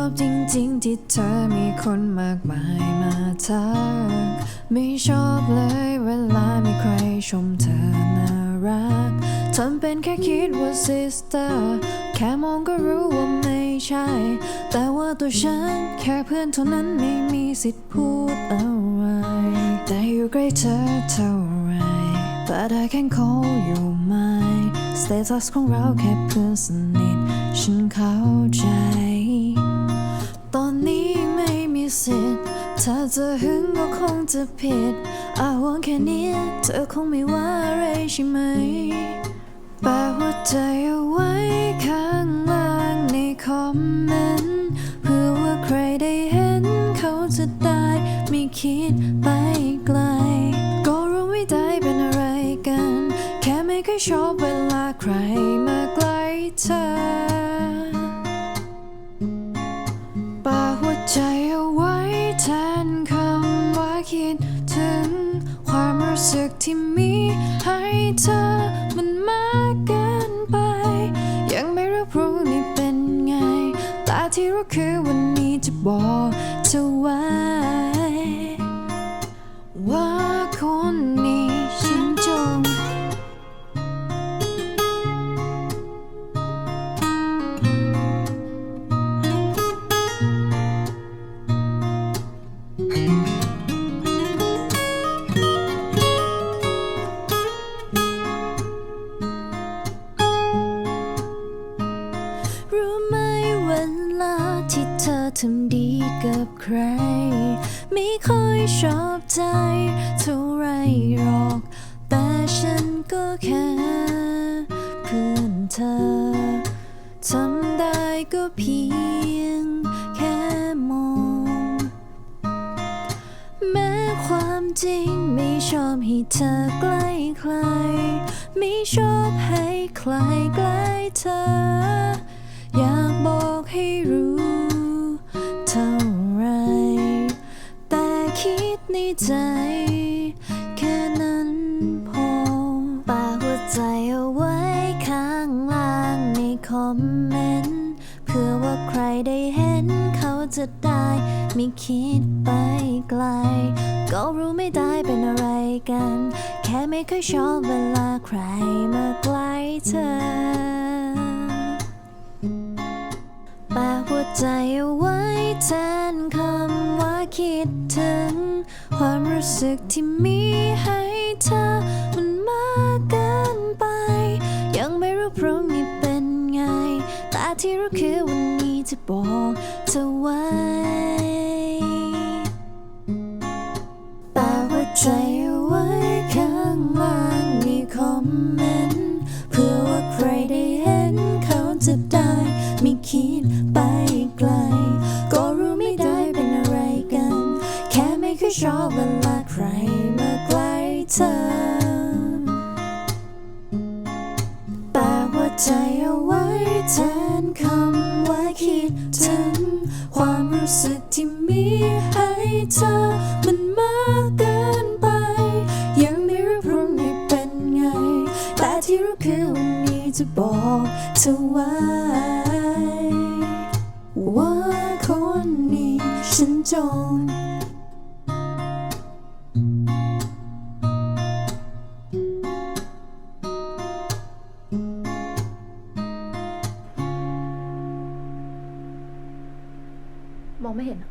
อบจริงๆ ที่เธอมีคนมากมายมาทัก ไม่ชอบเลยเวลามีใครชมเธอน่ารักทำเป็นแค่คิดว่า sister แค่มองก็รู้ว่าไม่ใช่ แต่ว่าตัวฉันแค่เพื่อนเท่านั้นไม่มีสิทธิ์พูดอะไรแต่อยู่ใกล้เธอเท่าไร but I can call you mine status ของเราแค่เพื่อนสนิทฉันเข้าใจ ถ้าจะหึงก็คงจะผิดอาหวงแค่นี้เธอคงไม่ว่าอะไรใช่ไหมแปะหัวใจเอาไว้ข้างล่างในคอมเมนต์เพื่อว่าใครได้เห็นเขาจะได้ไม่คิดไปไกล ก็รู้ไม่ได้เป็นอะไรกัน แค่ไม่เคยชอบเวลาใครมาใกล้เธอปาหัวใจ เธอมันมากเกินไป ยังไม่รู้พรุ่งนี้เป็นไง แต่ที่รู้คือวันนี้จะบอก ที่เธอทำดีกับใคร ไม่ค่อยชอบใจเท่าไรหรอก แต่ฉันก็แค่เพื่อนเธอทำได้ก็เพียงแค่มอง แม้ความจริงไม่ชอบให้เธอใกล้ใคร ไม่ชอบให้ใครใกล้เธอ อยากบอกให้รู้ ในใจ แค่นั้นพอปากหัวใจเอาไว้ข้างล่างในคอมเมนต์เพื่อว่าใครได้เห็นเขาจะได้ไม่คิดไปไกล ก็รู้ไม่ได้เป็นอะไรกัน แค่ไม่เคยชอบเวลาใครมาใกล้เธอ รู้สึกที่มีให้เธอมันมากเกินไป ยังไม่รู้พรุ่งนี้เป็นไง แต่ที่รู้คือวันนี้จะบอกเธอไว้แปะหัวใจ ใจเอาไว้แทนคำว่าคิดถึง ความรู้สึกที่มีให้เธอมันมากเกินไป ยังไม่รู้พรุ่งนี้เป็นไง แต่ที่รู้คือวันนี้จะบอกเธอไว้ ว่าคนนี้ฉันจง มองไม่เห็นอะ